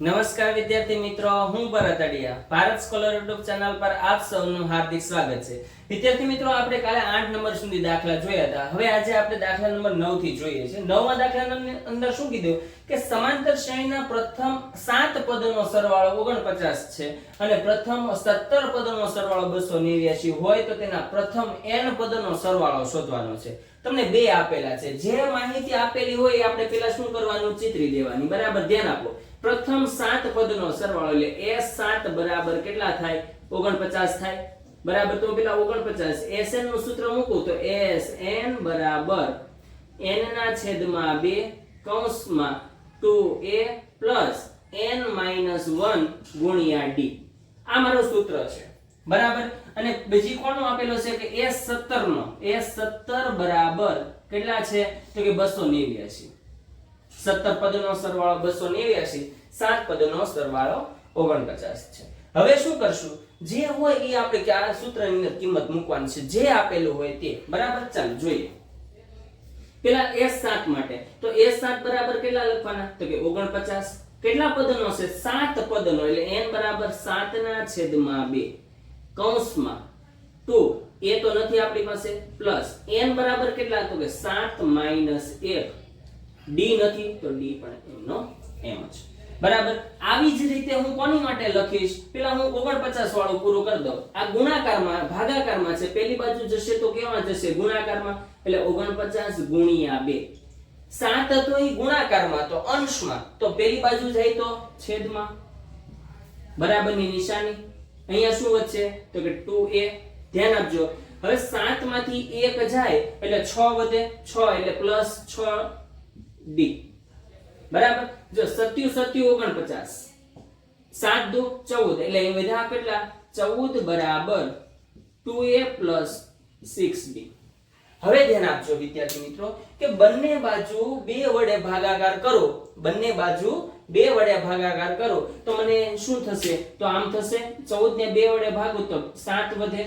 નમસ્કાર વિદ્યાર્થી મિત્રો, હું Bharat Adiya Bharat scholar YouTube channel પર આપ સૌનું હાર્દિક સ્વાગત છે. વિદ્યાર્થી મિત્રો, આપણે કાલે આઠ નંબર સુધી દાખલા જોયા હતા. હવે આજે આપણે દાખલા નંબર નવથી જોઈએ છે. નવમા દાખલાની અંદર શું કીધું? કે સમાંતર શ્રેણીના પ્રથમ સાત પદોનો સરવાળો 49 છે અને પ્રથમ 17 પદોનો સરવાળો 289 હોય તો તેના પ્રથમ n પદોનો સરવાળો શોધવાનો છે. તમને બે આપેલા છે. જે માહિતી આપેલી હોય એ આપણે પેલા શું કરવાનું? ચિતરી દેવાની. બરાબર? ધ્યાન આપો. પ્રથમ સાત પદનો સરવાળો એટલે s7 બરાબર કેટલા થાય? 49 થાય. બરાબર તો પેલા 49 sn નું સૂત્ર મૂકું તો sn બરાબર n ના છેદમાં 2 કૌંસમાં 2a પ્લસ n માઇનસ 1 ગુણ્યા d. આ મારો સૂત્ર છે. બરાબર? અને બીજી કોનો આપેલો છે કે s17 નો s17 બરાબર કેટલા છે? તો કે 289 સત્તર પદનો સરવાળો બસો નેવ્યાસી, સાત પદનો સરવાળો ઓગણપચાસ છે. હવે શું કરશું? જે હોય એ આપણે કે આ સૂત્રની કિંમત મૂકવાની છે? જે આપેલું હોય તે. બરાબર? ચાલ, જોઈએ. પેલા એસ સાત માટે. તો એસ સાત બરાબર કેટલા લખવાના? તો કે ઓગણપચાસ. કેટલા પદનો છે? સાત પદનો. એટલે એન બરાબર સાત ના છેદમાં બે. કૌંસમાં ટુ. એ તો નથી આપણી પાસે. પ્લસ એન બરાબર કેટલા? તો કે સાત માઇનસ એક. ડી નથી, તો ડી પણ એમનો એમ જ. બરાબર? આવી જ રીતે હું કોની માટે લખીશ? પેલા હું 49 વાળું પૂરું કરી દઉં. આ ગુણાકારમાં, ભાગાકારમાં છે. પેલી બાજુ જશે તો કેવા જશે? ગુણાકારમાં. એટલે 49 ગુણ્યા 2 સાત હતો એ ગુણાકારમાં, તો અંશમાં. તો પેલી બાજુ જાય તો છેદમાં. બરાબરની નિશાની. અહીંયા શું વધશે? તો કે 2a ધ્યાન આપજો. હવે 7 માંથી 1 જાય, એટલે 6 વધે 6 એટલે પ્લસ 6 ડી બરાબર? જો સત્યુ સત્યુ ઓગણપચાસ. સાત દુ ચૌદ. એટલે એ વધ્યા કેટલા? ચૌદ બરાબર two a plus six d હવે ધ્યાન આપજો વિદ્યાર્થી મિત્રો કે બંને બાજુ બે વડે ભાગાકાર કરો. બંને બાજુ બે વડે ભાગાકાર કરો. તો મને શું થશે? તો આમ થશે. ચૌદ ને બે વડે ભાગો તો 7 વધે.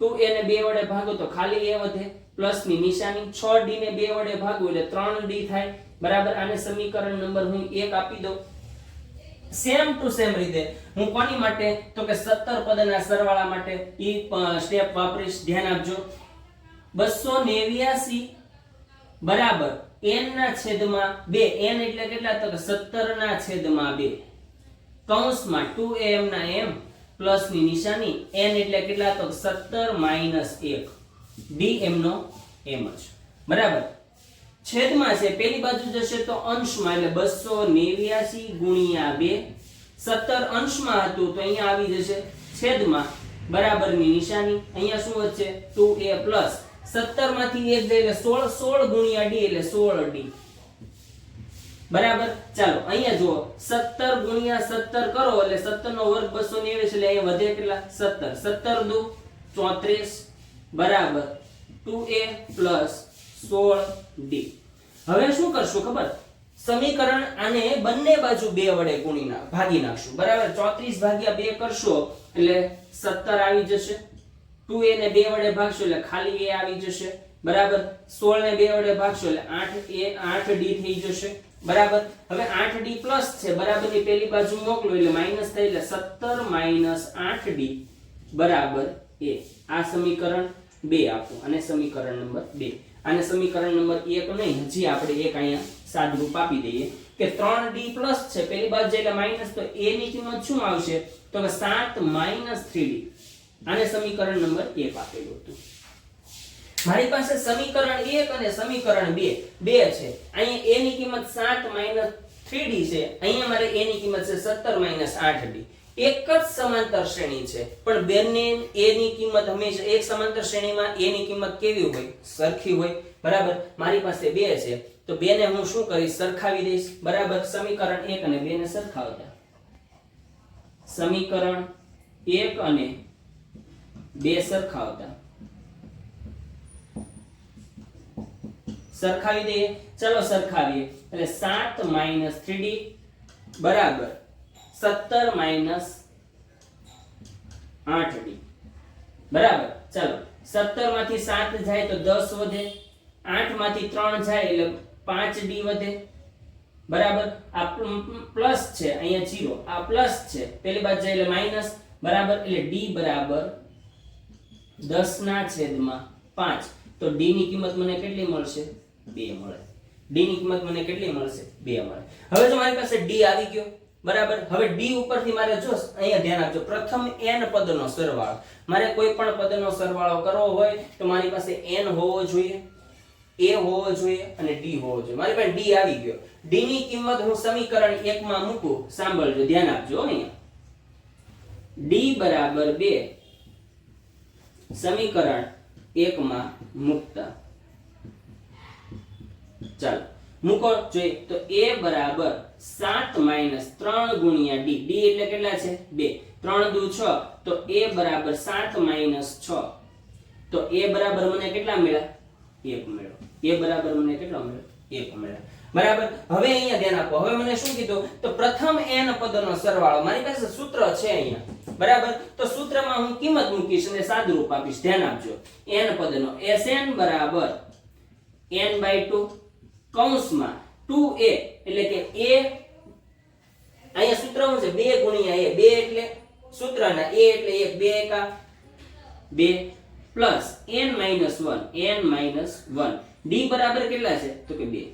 ટુ એ ને બે વડે ભાગો તો ખાલી એ વધે. પ્લસની નિશાની 6 ડી ને બે વડે ભાગો એટલે 3 ડી થાય. બરાબર? આને સમીકરણ નંબર હું 1 આપી દઉં. સેમ ટુ સેમ રીતે હું કોની માટે? તો કે 17 પદના સરવાળા માટે ઈ સ્ટેપ વાપરીશ. ધ્યાન આપજો. 289 બરાબર? N ના છેદમાં 2 n એટલે કેટલા? તો કે 17 ના છેદમાં 2 કૌંસમાં 2am ના m પ્લસ નિશાની. N એટલે કેટલા? તો 17 માઇનસ 1 d m નો m જ. બરાબર? છેદમાં છે. પેલી બાજુ જશે તો અંશમાં, એટલે 289 ગુણ્યા 2 17 અંશમાં હતું તો અહીંયા આવી જશે છેદમાં. બરાબરની નિશાની. અહીંયા શું હશે ટુ એ પ્લસ. 17 માંથી 1 જાય એટલે 16 16 ગુણ્યા ડી એટલે 16d બરાબર? ચાલો, અહીંયા જુઓ. 17 ગુણ્યા 17 કરો એટલે 17 નો વર્ગ 290 એટલે અહીંયા વધે કેટલા? 17 17 દુ 34 બરાબર. 2a 16d હવે શું કરશું ખબર? સમીકરણ આને બંને બાજુ બે વડે ગુણી ના ભાગી નાખશું. બરાબર? 34 ભાગ્યા બે કરશો એટલે 17 આવી જશે. ટુ એ ને બે વડે ભાગશો એટલે ખાલી એ આવી જશે. બરાબર? સોળ ને બે વડે ભાગશો એટલે 8a 8d થઈ જશે. બરાબર? હવે 8d પ્લસ છે. બરાબર? ની પેલી બાજુ મોકલો એટલે માઇનસ થાય એટલે 17 માઇનસ 8d બરાબર? a આ સમીકરણ 2 આપો. અને સમીકરણ નંબર 2 આને સમીકરણ નંબર 1 નહીં, હજી આપણે એક અહીંયા સાદરૂપ આપી દઈએ કે 3d પ્લસ છે પેલી બાજુ એટલે માઇનસ તો a ની કિંમત શું આવશે? તો કે 7 માઇનસ 3d આને સમીકરણ નંબર 1 આપેલું હતું. મારી પાસે સમીકરણ 1 અને સમીકરણ 2 બે છે. અહીંયા a ની કિંમત 7 માઇનસ 3d છે. અહીંયા મારે a ની કિંમત છે 17 8d એક જ સમાંતર શ્રેણી છે. પણ બંને a ની કિંમત હંમેશા, એક સમાંતર શ્રેણીમાં a ની કિંમત કેવી હોય? સરખી હોય. બરાબર? મારી પાસે બે છે. તો બે ને હું શું કરીશ? સરખાવી દઈશ. બરાબર? સમીકરણ 1 અને 2 ને સરખાવતા. સમીકરણ 1 અને 2 સરખાવતા. સરખાવી દઈએ. ચલો સરખાવીએ. એટલે 7 માઇનસ 3d બરાબર. 17 માઇનસ 8d બરાબર? ચલો. 17 માંથી સાત જાય તો દસ વધે. આઠમાંથી ત્રણ જાય એટલે 5d વધે. બરાબર? આ પ્લસ છે, અહીંયા જીરો આ પ્લસ છે. પેલી બાજુ એટલે માઇનસ. બરાબર? એટલે ડી બરાબર દસ ના છેદમાં પાંચ. તો ડી ની કિંમત મને કેટલી મળશે? બે મળે. ડી ની કિંમત મને કેટલી મળશે? બે મળે. હવે જો મારી પાસે ડી આવી ગયો બરાબર? હવે ડી ઉપરથી મારે જો અહીંયા ધ્યાન આપજો. પ્રથમ n પદનો સરવાળો. મારે કોઈ પણ પદનો સરવાળો કરવો હોય તો મારી પાસે n હોવો જોઈએ, a હોવો જોઈએ અને d હોવો જોઈએ. મારી પાસે d આવી ગયો. D ની કિંમત હું સમીકરણ 1 માં મૂકું. સાંભળજો, ધ્યાન આપજો અહીંયા. D બરાબર 2 સમીકરણ 1 માં મૂકતા. ચાલો, મૂકો જોઈએ. તો a બરાબર 7 માઇનસ 3 ગુણ્યા ડી. ડી એટલે કેટલા છે? 2 3 દુ છ. તો એ બરાબર સાત માઇનસ છ. તો એ બરાબર મને કેટલા મળ્યા? એક મળ્યો. એ બરાબર મને કેટલા મળ્યો? એક મળ્યા. બરાબર? હવે અહીંયા ધ્યાન આપો. હવે મને શું કીધું? તો પ્રથમ n પદનો સરવાળો. મારી પાસે સૂત્ર છે અહીંયા. બરાબર? તો સૂત્રમાં હું કિંમત મૂકીશ અને સાદુરૂપ આપીશ. ધ્યાન આપજો. n પદનો. Sn બરાબર n by two A 2a એટલે કે a અહીંયા સૂત્ર શું છે 2 ગુણ્યા a 2 એટલે સૂત્રના a એટલે 1 2 એકા 2 plus n minus 1 n minus 1 d બરાબર કેટલા છે? તો કે 2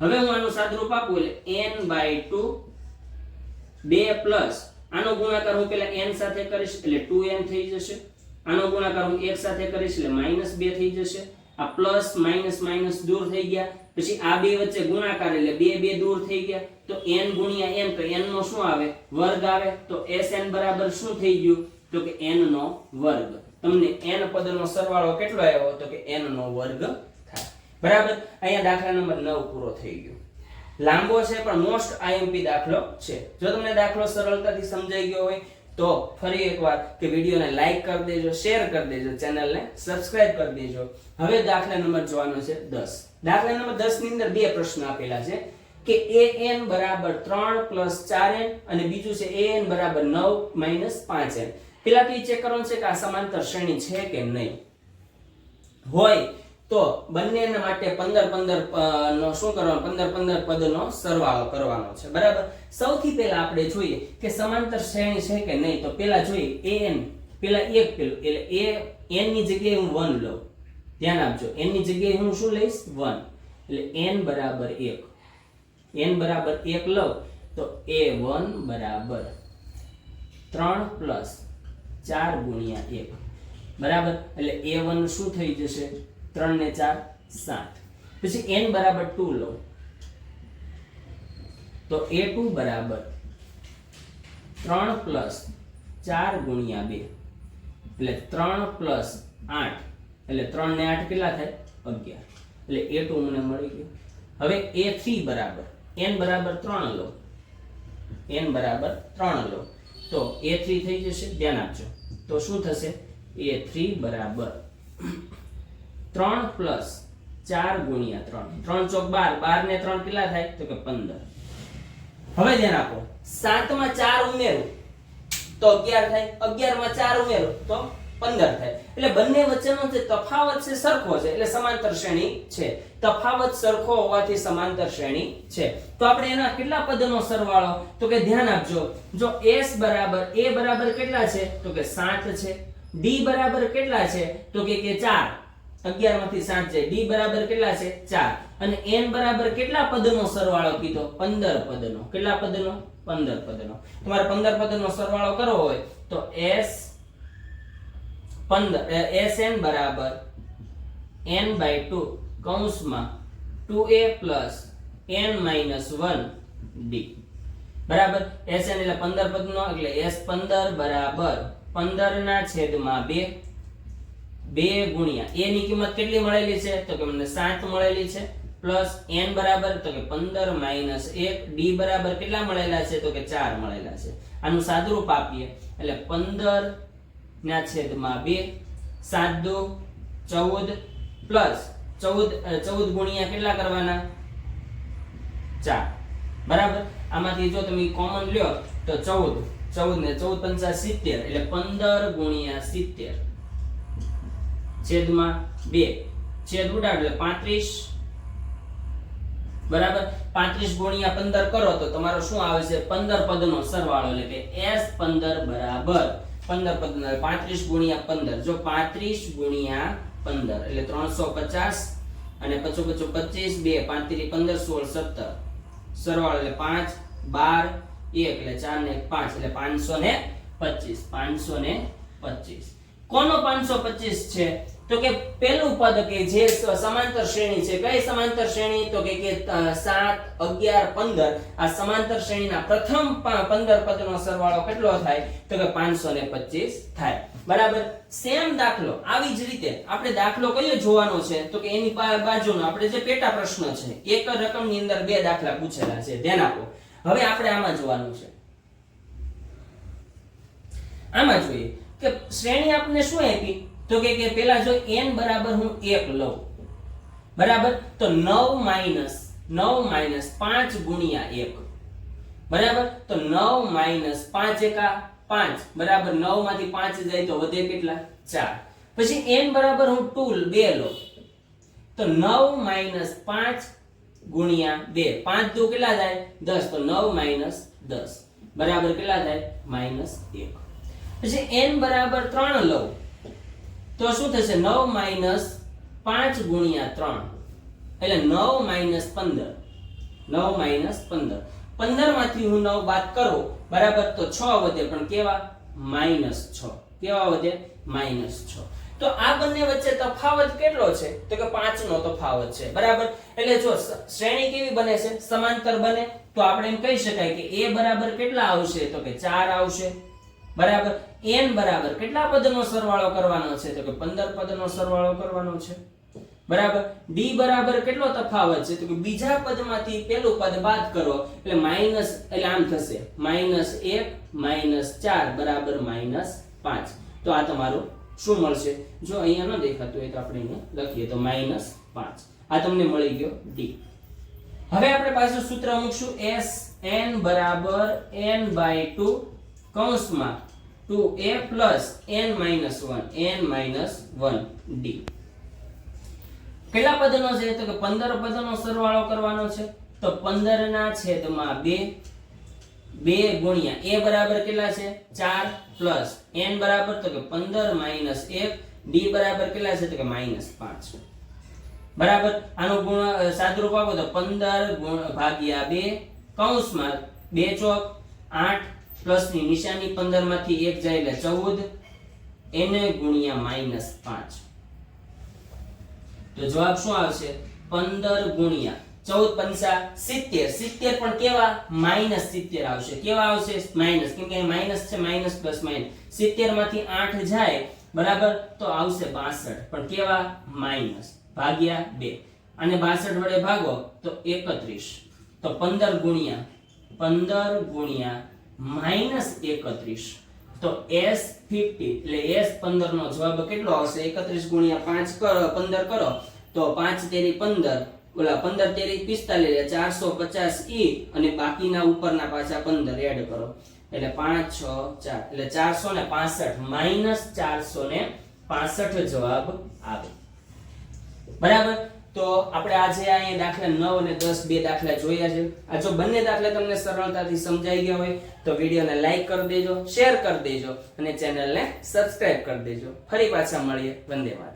હવે હું આનું સાદરૂપ આપું, એટલે n બાય 2 2 પ્લસ, આનો ગુણાકાર હું પેલા n સાથે કરીશ, એટલે 2n થઈ જશે. આનો ગુણાકાર હું 1 સાથે કરીશ, એટલે માઇનસ 2 થઈ જશે. આ પ્લસ માઇનસ માઇનસ દૂર થઈ ગયા. પછી આ બે વચ્ચે ગુણાકાર એટલે બે બે દૂર થઈ ગયા. તો n ગુણ્યા n, તો n નો શું આવે? વર્ગ આવે. તો sn બરાબર શું થઈ ગયું? તો કે n નો વર્ગ. તમને n પદનો સરવાળો કેટલો આવ્યો? તો કે n નો વર્ગ થાય. બરાબર? અહીંયા દાખલા નંબર 9 પૂરો થઈ ગયો. લાંબો છે, પણ મોસ્ટ આઈએમપી દાખલો છે. જો તમને દાખલો સરળતાથી સમજાઈ ગયો હોય, તો ફરી એકવાર કે વિડીયોને લાઈક કરી દેજો શેર કરી દેજો ચેનલને સબસ્ક્રાઇબ કરી દેજો. હવે દાખલા નંબર જોવાનો છે 10 દાખલા નંબર 10 ની અંદર બે પ્રશ્ન આપેલા છે કે an બરાબર 3 4n અને બીજું છે an બરાબર 9 5n પેલા તો એ ચેક કરવાનું છે કે આ સમાંતર શ્રેણી છે કે નહીં. હોય તો બંનેના માટે પંદર પંદર નો શું કરવાનો? પંદર પંદર પદનો સરવાળો કરવાનો છે. બરાબર? સૌથી પહેલા આપણે જોઈએ કે સમાંતર શ્રેણી છે કે નહીં. તો પહેલા જોઈએ an પેલા એક પેલું, એટલે a n ની જગ્યાએ હું 1 લઉં. ધ્યાન આપજો. n ની જગ્યાએ હું શું લઈશ? 1 એટલે n બરાબર 1 n બરાબર 1 લઉં તો a1 બરાબર 3 પ્લસ 4 ગુણ્યા 1 બરાબર? એટલે a1 શું થઈ જશે? 3 ને 4 7 પછી n બરાબર 2 લો તો a2 બરાબર 3 પ્લસ 4 ગુણ્યા 2 એટલે 3 પ્લસ 8 એટલે ત્રણ ને આઠ કેટલા થાય? 11 એટલે એ ટુ મને મળી ગયું. હવે એ a3 બરાબર. એન બરાબર ત્રણ લો. એન બરાબર ત્રણ લો. તો એ થ્રી થઈ જશે. ધ્યાન આપજો. તો શું થશે? એ થ્રી બરાબર. ત્રણ પ્લસ ચાર ગુણ્યા ત્રણ. ત્રણ ચોક બાર. બાર ને ત્રણ કેટલા થાય? તો કે પંદર. હવે ધ્યાન આપો. સાતમાં ચાર ઉમેરો. તો અગિયાર થાય. અગિયારમાં ચાર ઉમેરો. તો પંદર થાય. એટલે બંને વચ્ચેનો જે તફાવત છે સરખો છે, એટલે સમાંતર શ્રેણી છે. તફાવત સરખો હોવાથી સમાંતર શ્રેણી છે. તો આપણે એના કેટલા પદનો સરવાળો? તો કે ધ્યાન આપજો. જો s બરાબર, a બરાબર કેટલા છે? તો કે 7 છે. D બરાબર કેટલા છે? તો કે કે 4 11 માંથી 7 છે d બરાબર કેટલા છે? 4 અને n બરાબર કેટલા પદનો સરવાળો કીધો? 15 પદનો. કેટલા પદનો? 15 પદનો. તમારે 15 પદનો સરવાળો કરવો હોય તો s 15 sn બરાબર, એન બાય ટુ, કૌંસમાં 2a n 1 d બરાબર? એસ એન એટલે 15 પદનો, એટલે એસ પંદર બરાબર 15 ના છેદમાં બે બે ગુણ્યા. એ ની કિંમત કેટલી મળેલી છે? તો કે મને સાત મળેલી છે, પ્લસ એન બરાબર, તો કે પંદર માઇનસ એક, ડી બરાબર કેટલા મળેલા છે? તો કે ચાર મળેલા છે. આનું સાદુરૂપ આપીએ. એટલે 15 ના છેદમાં બે, સાત દો, ચૌદ પ્લસ ચૌદ ચૌદ ગુણ્યા કેટલા કરવાના? ચાર. બરાબર? આમાંથી જો તમે કોમન લ્યો તો ચૌદ. ચૌદ ને ચૌદ પંચા 70 એટલે 15 ગુણ્યા 70 છેદમાં બે. છેદ ઉડાડ એટલે પાંત્રીસ. બરાબર? પાંત્રીસ ગુણ્યા પંદર કરો તો તમારો શું આવે છે? પંદર પદનો સરવાળો એટલે કે એસ પંદર બરાબર. પંદર પંદર. પાંત્રીસ ગુણ્યા પંદર. જો પાંત્રીસ ગુણ્યા પંદર, એટલે ત્રણસો પચાસ અને પચો પચો પચીસ, બે. પાંત્રીસ પંદર, સોળ, સત્તર. સરવાળો એટલે પાંચ, બાર, એક એટલે ચાર ને પાંચ, એટલે પાંચસો ને પચીસ. પાંચસો ને પચીસ. કોનો પાંચસો પચીસ છે? તો કે પહેલું પદ કે જે સમાંતર શ્રેણી છે કઈ સમાંતર શ્રેણી તો કે કે અ, સાત અગિયાર પંદર આ સમાંતર શ્રેણીના પ્રથમ પ- પંદર પદનો સરવાળો કેટલો થાય? તો કે પાંચસો ને પચીસ થાય. બરાબર? સેમ દાખલો. આવી જ રીતે આપણે દાખલો કયો જોવાનો છે? તો કે એની બાજુનો આપણે જે પેટા પ્રશ્ન છે એક રકમની અંદર બે દાખલા પૂછેલા છે. ધ્યાન આપો. હવે આપણે આમાં જોવાનું છે. આમાં જોઈએ. કે શ્રેણી આપણને શું આપી? તો કે કે પેલા જો n બરાબર હું 1 લઉં. બરાબર? તો 9 માઇનસ 9 માઇનસ 5 ગુણ્યા 1 બરાબર? તો 9 માઇનસ 5 એકા 5 બરાબર? 9 માંથી 5 જાય તો વધે કેટલા? 4 પછી n બરાબર હું 2 2 લઉં. તો 9 માઇનસ 5 ગુણ્યા 2 5 દુ કેટલા થાય? 10 તો 9 માઇનસ 10 બરાબર? કેટલા થાય? માઇનસ 1 પછી n બરાબર 3 લઉં. તો શું થશે? 9 માઇનસ 5 ગુણ્યા 3 એટલે 9 માઇનસ 15 9 માઇનસ 15 15 માંથી હું 9 બાદ કરું. બરાબર તો 6 વધે, પણ કેવા? માઇનસ 6 કેવા વધે? માઇનસ 6 તો આ બંને વચ્ચે તફાવત કેટલો છે? તો કે 5 નો તફાવત છે. બરાબર? એટલે જો શ્રેણી કેવી બને છે? સમાંતર બને. તો આપણે એમ કહી શકાય કે a બરાબર કેટલા આવશે? તો કે 4 આવશે. બરાબર? N બરાબર. કેટલા પદનો સરવાળો કરવાનો છે? તો કે 15 પદનો સરવાળો કરવાનો છે. બરાબર? D બરાબર કેટલો તફાવત છે? તો કે બીજા પદમાંથી પેલું પદ બાદ કરો. એટલે માઇનસ એટલે આમ થશે. માઇનસ 1 માઇનસ 4 બરાબર માઇનસ 5 તો આ તમારું શું મળશે? જો અહીંયા ન દેખાતું હોય તો આપણે અહીંયા લખીએ તો માઇનસ 5 આ તમને મળી ગયો d. હવે આપણે પાછું સૂત્ર મૂકશું. S n બરાબર n બાય 2 કૌંસમાં 2a plus n minus one, n minus one d. કેટલા પદનો છે? તો કે 15 પદનો સરવાળો કરવાનો છે. તો 15 ના છેદમાં 2 2 ગુણ્યા એ બરાબર કેટલા છે? ચાર પ્લસ એન બરાબર, તો કે 15 માઇનસ એક, ડી બરાબર કેટલા છે? તો કે માઇનસ પાંચ. બરાબર? આનું ગુણ સાદરૂપ આપો તો 15 ગુણ ભાગ્યા બે, કૌંસમાં બે ચોક 8 પ્લસની નિશાની 15 માંથી 1 જાય એટલે 14 એને ગુણ્યા માઇનસ 5 તો જવાબ શું આવશે? 15 ગુણ્યા. 14 પંચા 70 70 પણ કેવા? માઇનસ 70 આવશે. કેવા આવશે? માઇનસ કેમ કે માઇનસ છે માઇનસ પ્લસ માઇનસ 70 માંથી 8 જાય, બરાબર? તો આવશે 62 પણ કેવા? માઇનસ ભાગ્યા 2 અને 62 વડે ભાગો, તો 31 તો 15 ગુણ્યા. 15 ગુણ્યા માઇનસ 31 તો એસ ફિફ્ટી, એટલે એસ પંદર નો જવાબ કેટલો આવશે? 31 ગુણ્યા પાંચ કરો 15 કરો. તો પાંચ તેરી 15 ઓલા 15 તેરી પિસ્તાલીસ ચારસો પચાસ ઈ, અને બાકીના ઉપરના પાછા 15 એડ કરો. એટલે 5 6 4 એટલે ચારસો ને પાસઠ માઇનસ ચારસો ને પાસઠ જવાબ આવે. બરાબર? તો આપણે આજે અહીંયા દાખલા નવ અને દસ બે દાખલા જોયા છે. આ જો બંને દાખલા તમને સરળતાથી સમજાઈ ગયા હોય, તો વિડીયોને લાઈક કરી દેજો, શેર કરી દેજો અને ચેનલને સબસ્ક્રાઇબ કરી દેજો. ફરી પાછા મળીએ. વંદે માતરમ.